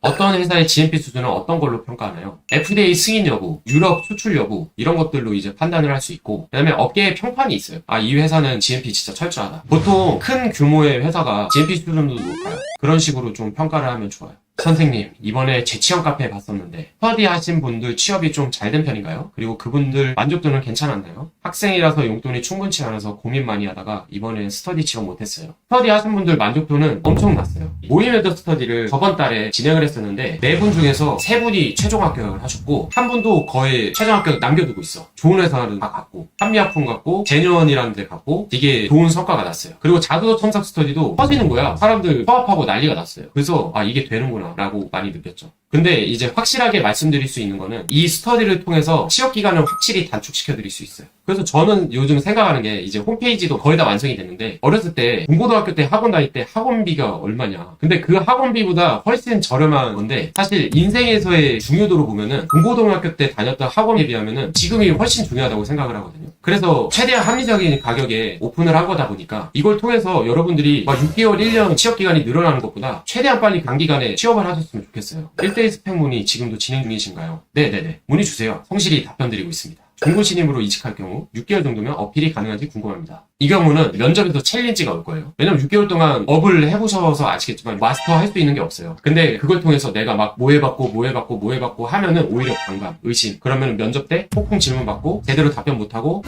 어떤 회사의 GMP 수준은 어떤 걸로 평가하나요? FDA 승인 여부, 유럽 수출 여부 이런 것들로 이제 판단을 할 수 있고 그다음에 업계의 평판이 있어요. 아 이 회사는 GMP 진짜 철저하다. 보통 큰 규모의 회사가 GMP 수준도 높아요. 그런 식으로 좀 평가를 하면 좋아요. 선생님, 이번에 재취업 카페 봤었는데, 스터디 하신 분들 취업이 좀 잘 된 편인가요? 그리고 그분들 만족도는 괜찮았나요? 학생이라서 용돈이 충분치 않아서 고민 많이 하다가 이번에 스터디 취업 못했어요. 스터디 하신 분들 만족도는 엄청 났어요. 모임에드 스터디를 저번 달에 진행을 했었는데, 네 분 중에서 세 분이 최종 합격을 하셨고, 한 분도 거의 최종 합격 남겨두고 있어. 좋은 회사를 다 갔고, 한미약품 갔고, 제뉴언이라는 데 갔고, 되게 좋은 성과가 났어요. 그리고 자두 첨삭 스터디도 퍼지는 거야. 사람들 파업하고 난리가 났어요. 그래서, 아, 이게 되는구나. 라고 많이 느꼈죠. 근데 이제 확실하게 말씀드릴 수 있는 거는 이 스터디를 통해서 취업 기간을 확실히 단축시켜 드릴 수 있어요. 그래서 저는 요즘 생각하는 게 이제 홈페이지도 거의 다 완성이 됐는데 어렸을 때 중고등학교 때 학원 다닐 때 학원비가 얼마냐. 근데 그 학원비보다 훨씬 저렴한 건데 사실 인생에서의 중요도로 보면은 중고등학교 때 다녔던 학원에 비하면은 지금이 훨씬 중요하다고 생각을 하거든요. 그래서 최대한 합리적인 가격에 오픈을 한 거다 보니까 이걸 통해서 여러분들이 막 6개월, 1년 취업 기간이 늘어나는 것보다 최대한 빨리 단기간에 취업을 하셨으면 좋겠어요. 1대1 스펙 문의 지금도 진행 중이신가요? 네네네. 문의 주세요. 성실히 답변 드리고 있습니다. 중고 신임으로 이직할 경우 6개월 정도면 어필이 가능한지 궁금합니다. 이 경우는 면접에서 챌린지가 올 거예요. 왜냐면 6개월 동안 업을 해보셔서 아시겠지만 마스터 할 수 있는 게 없어요. 근데 그걸 통해서 내가 막 뭐 해봤고 뭐 해봤고 뭐 해봤고 하면은 오히려 반감, 의심. 그러면 면접 때 폭풍 질문 받고 제대로 답변 못하고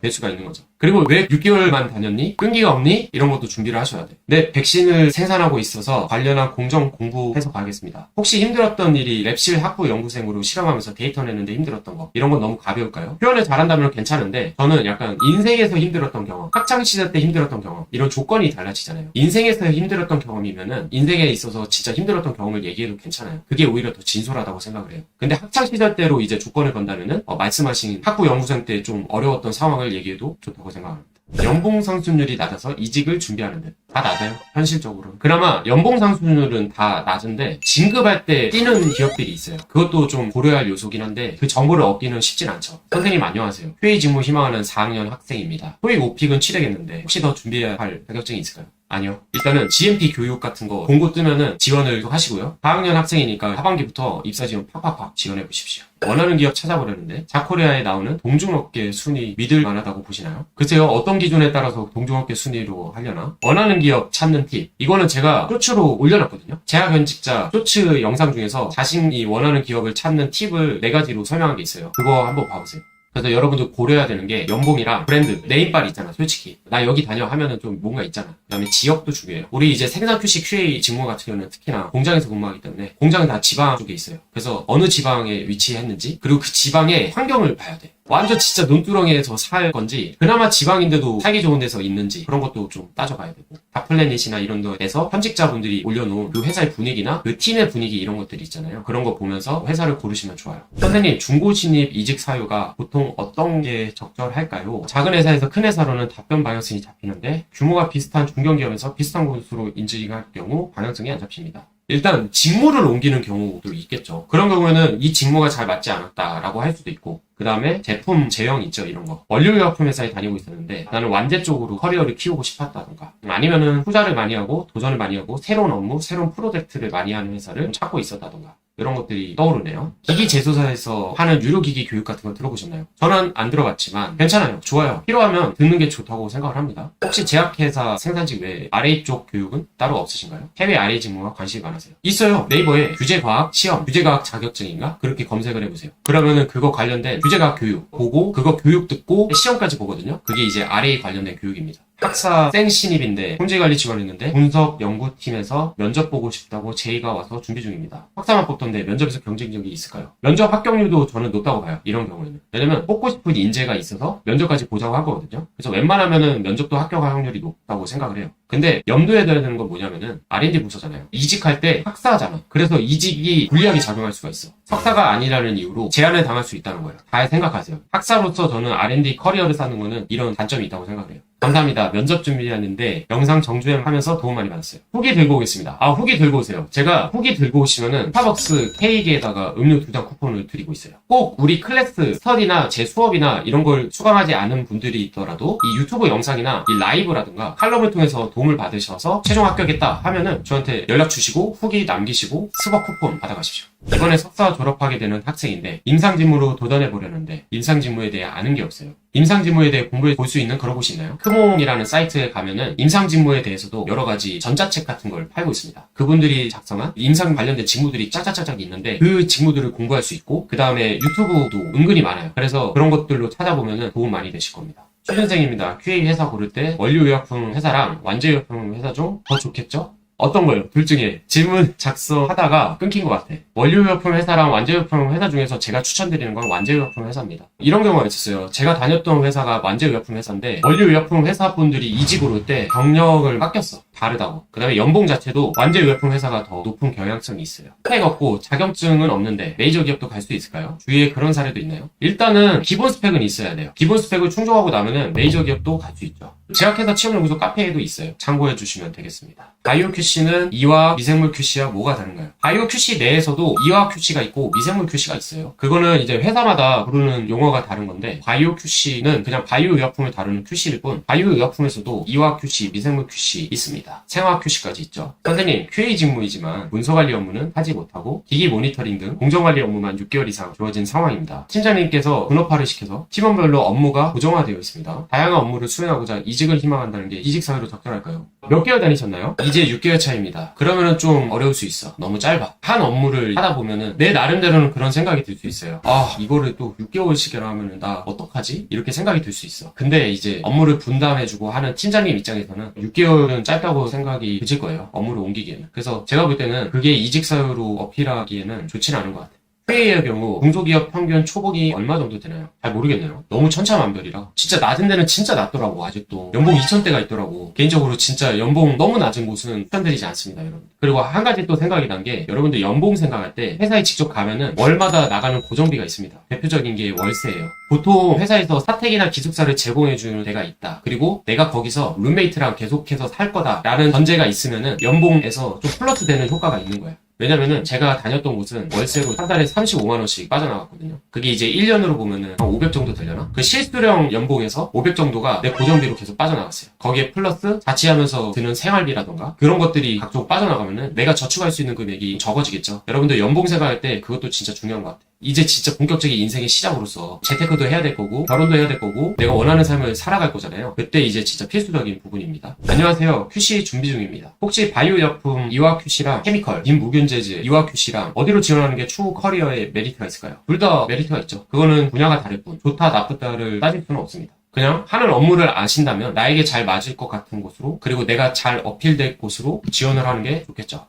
될 수가 있는 거죠. 그리고 왜 6개월만 다녔니? 끈기가 없니? 이런 것도 준비를 하셔야 돼. 네, 백신을 생산하고 있어서 관련한 공정 공부해서 가겠습니다. 혹시 힘들었던 일이 랩실 학부 연구생으로 실험하면서 데이터 내는데 힘들었던 거 이런 건 너무 가벼울까요? 표현을 잘한다면 괜찮은데 저는 약간 인생에서 힘들었던 경험, 학창 시절 때 힘들었던 경험 이런 조건이 달라지잖아요. 인생에서 힘들었던 경험이면은 인생에 있어서 진짜 힘들었던 경험을 얘기해도 괜찮아요. 그게 오히려 더 진솔하다고 생각을 해요. 근데 학창 시절 때로 이제 조건을 건다면은 어, 말씀하신 학부 연구생 때 좀 어려웠던 상황을 얘기해도 좋다고 생각합니다. 연봉 상승률이 낮아서 이직을 준비하는 듯. 다 낮아요. 현실적으로. 그나마 연봉 상승률은 다 낮은데 진급할 때 뛰는 기업들이 있어요. 그것도 좀 고려할 요소긴 한데 그 정보를 얻기는 쉽진 않죠. 선생님 안녕하세요. 휴의 직무 희망하는 4학년 학생입니다. 토익 5픽은 치르겠는데 혹시 더 준비해야 할 자격증이 있을까요? 아니요. 일단은 GMP 교육 같은 거 공고 뜨면은 지원을 하시고요. 4학년 학생이니까 하반기부터 입사 지원 팍팍팍 지원해 보십시오. 원하는 기업 찾아보려는데 자코리아에 나오는 동중업계 순위 믿을 만하다고 보시나요? 글쎄요. 어떤 기준에 따라서 동중업계 순위로 하려나? 원하는 기업 찾는 팁. 이거는 제가 쇼츠로 올려놨거든요. 재학 현직자 쇼츠 영상 중에서 자신이 원하는 기업을 찾는 팁을 네 가지로 설명한 게 있어요. 그거 한번 봐보세요. 그래서 여러분들 고려해야 되는 게 연봉이랑 브랜드, 네임빨 있잖아, 솔직히. 나 여기 다녀 하면은 좀 뭔가 있잖아. 그 다음에 지역도 중요해요. 우리 이제 생산 QC QA 직무 같은 경우는 특히나 공장에서 근무하기 때문에 공장은 다 지방 쪽에 있어요. 그래서 어느 지방에 위치했는지 그리고 그 지방의 환경을 봐야 돼. 완전 진짜 논두렁에서 살 건지 그나마 지방인데도 살기 좋은 데서 있는지 그런 것도 좀 따져봐야 되고. 다플래닛이나 이런 데에서 현직자분들이 올려놓은 그 회사의 분위기나 그 팀의 분위기 이런 것들이 있잖아요. 그런 거 보면서 회사를 고르시면 좋아요. 선생님 중고 진입 이직 사유가 보통 어떤 게 적절할까요? 작은 회사에서 큰 회사로는 답변 방향성이 잡히는데 규모가 비슷한 중견기업에서 비슷한 곳으로 인증할 경우 방향성이 안 잡힙니다 일단 직무를 옮기는 경우도 있겠죠. 그런 경우에는 이 직무가 잘 맞지 않았다라고 할 수도 있고 그 다음에 제품 제형 있죠 이런 거 원료의약품 회사에 다니고 있었는데 나는 완제 쪽으로 커리어를 키우고 싶었다던가 아니면은 투자를 많이 하고 도전을 많이 하고 새로운 업무 새로운 프로젝트를 많이 하는 회사를 좀 찾고 있었다던가 이런 것들이 떠오르네요 기기 제조사에서 하는 유료 기기 교육 같은 거 들어보셨나요? 저는 안 들어봤지만 괜찮아요 좋아요 필요하면 듣는 게 좋다고 생각을 합니다 혹시 제약회사 생산직 외에 RA 쪽 교육은 따로 없으신가요? 해외 RA 직무와 관심이 많으세요? 있어요 네이버에 규제과학 시험 규제과학 자격증인가? 그렇게 검색을 해보세요 그러면은 그거 관련된 규제과학 교육 보고 그거 교육 듣고 시험까지 보거든요. 그게 이제 RA 관련된 교육입니다. 학사 생 신입인데 품질관리 지원했는데 분석 연구팀에서 면접 보고 싶다고 제의가 와서 준비 중입니다. 학사만 뽑던데 면접에서 경쟁력이 있을까요? 면접 합격률도 저는 높다고 봐요. 이런 경우에는. 왜냐면 뽑고 싶은 인재가 있어서 면접까지 보자고 하거든요. 그래서 웬만하면은 면접도 합격할 확률이 높다고 생각을 해요. 근데 염두에 둬야 되는 건 뭐냐면은 R&D 부서잖아요. 이직할 때 학사잖아. 그래서 이직이 불리하게 작용할 수가 있어. 석사가 아니라는 이유로 제한을 당할 수 있다는 거예요. 잘 생각하세요. 학사로서 저는 R&D 커리어를 쌓는 거는 이런 단점이 있다고 생각을 해요. 감사합니다. 면접 준비하는데 영상 정주행 하면서 도움 많이 받았어요. 후기 들고 오겠습니다. 아, 후기 들고 오세요. 제가 후기 들고 오시면은 스타벅스 케이크에다가 음료 두 장 쿠폰을 드리고 있어요. 꼭 우리 클래스 스터디나 제 수업이나 이런 걸 수강하지 않은 분들이 있더라도 이 유튜브 영상이나 이 라이브라든가 칼럼을 통해서 도움을 받으셔서 최종 합격했다 하면은 저한테 연락 주시고 후기 남기시고 스벅 쿠폰 받아가십시오. 이번에 석사 졸업하게 되는 학생인데 임상직무로 도전해 보려는데 임상직무에 대해 아는 게 없어요. 임상직무에 대해 공부해 볼 수 있는 그런 곳이 있나요? 크몽이라는 사이트에 가면은 임상직무에 대해서도 여러 가지 전자책 같은 걸 팔고 있습니다. 그분들이 작성한 임상 관련된 직무들이 짝짝짝짝 있는데 그 직무들을 공부할 수 있고 그 다음에 유튜브도 은근히 많아요. 그래서 그런 것들로 찾아보면은 도움 많이 되실 겁니다. 취준생입니다. QA 회사 고를 때 원료의약품 회사랑 완제의약품 회사 중 더 좋겠죠? 어떤 거요? 둘 중에 질문 작성하다가 끊긴 것 같아. 원료의약품 회사랑 완제의약품 회사 중에서 제가 추천드리는 건 완제의약품 회사입니다. 이런 경우가 있었어요. 제가 다녔던 회사가 완제의약품 회사인데 원료의약품 회사 분들이 이직을 올때 경력을 깎였어. 다르다고. 그 다음에 연봉 자체도 완제 의약품 회사가 더 높은 경향성이 있어요. 스펙 없고 자격증은 없는데 메이저 기업도 갈 수 있을까요? 주위에 그런 사례도 있나요? 일단은 기본 스펙은 있어야 돼요. 기본 스펙을 충족하고 나면은 메이저 기업도 갈 수 있죠. 제약회사 취업연구소 카페에도 있어요. 참고해 주시면 되겠습니다. 바이오 QC는 이와 미생물 QC와 뭐가 다른가요? 바이오 QC 내에서도 이와 QC가 있고 미생물 QC가 있어요. 그거는 이제 회사마다 부르는 용어가 다른 건데 바이오 QC는 그냥 바이오 의약품을 다루는 QC일 뿐 바이오 의약품에서도 이와 QC, 미생물 QC 있습니다. 생화 QC까지 있죠. 선생님, QA 직무이지만 문서 관리 업무는 하지 못하고 기기 모니터링 등 공정 관리 업무만 6개월 이상 주어진 상황입니다. 팀장님께서 분업화를 시켜서 팀원별로 업무가 고정화되어 있습니다. 다양한 업무를 수행하고자 이직을 희망한다는 게 이직 사유로 적절할까요? 몇 개월 다니셨나요? 이제 6개월 차입니다. 그러면은 좀 어려울 수 있어. 너무 짧아. 한 업무를 하다 보면은 내 나름대로는 그런 생각이 들 수 있어요. 아, 이거를 또 6개월씩이나 하면은 나 어떡하지? 이렇게 생각이 들 수 있어. 근데 이제 업무를 분담해주고 하는 팀장님 입장에서는 6개월은 짧다고 생각이 드실 거예요. 업무를 옮기기에는. 그래서 제가 볼 때는 그게 이직 사유로 어필하기에는 좋지는 않은 것 같아요. 회의의 경우 중소기업 평균 초봉이 얼마 정도 되나요? 잘 모르겠네요. 너무 천차만별이라. 진짜 낮은 데는 진짜 낮더라고 아직도. 연봉 2천대가 있더라고. 개인적으로 진짜 연봉 너무 낮은 곳은 추천드리지 않습니다 여러분. 그리고 한 가지 또 생각이 난 게 여러분들 연봉 생각할 때 회사에 직접 가면은 월마다 나가는 고정비가 있습니다. 대표적인 게 월세예요. 보통 회사에서 사택이나 기숙사를 제공해 주는 데가 있다. 그리고 내가 거기서 룸메이트랑 계속해서 살 거다라는 전제가 있으면은 연봉에서 좀 플러스 되는 효과가 있는 거예요. 왜냐면은 제가 다녔던 곳은 월세로 한 달에 35만원씩 빠져나갔거든요. 그게 이제 1년으로 보면은 한 500 정도 되려나? 그 실수령 연봉에서 500 정도가 내 고정비로 계속 빠져나갔어요. 거기에 플러스 자취하면서 드는 생활비라던가 그런 것들이 각종 빠져나가면은 내가 저축할 수 있는 금액이 적어지겠죠. 여러분들 연봉 생각할 때 그것도 진짜 중요한 것 같아요. 이제 진짜 본격적인 인생의 시작으로서 재테크도 해야 될 거고 결혼도 해야 될 거고 내가 원하는 삶을 살아갈 거잖아요. 그때 이제 진짜 필수적인 부분입니다. 안녕하세요. QC 준비 중입니다. 혹시 바이오薬품 이와 QC랑 케미컬, 김무균재즈 이와 QC랑 어디로 지원하는 게 추후 커리어에 메리트가 있을까요? 둘 다 메리트가 있죠. 그거는 분야가 다를 뿐 좋다 나쁘다를 따질 수는 없습니다. 그냥 하는 업무를 아신다면 나에게 잘 맞을 것 같은 곳으로 그리고 내가 잘 어필될 곳으로 지원을 하는 게 좋겠죠.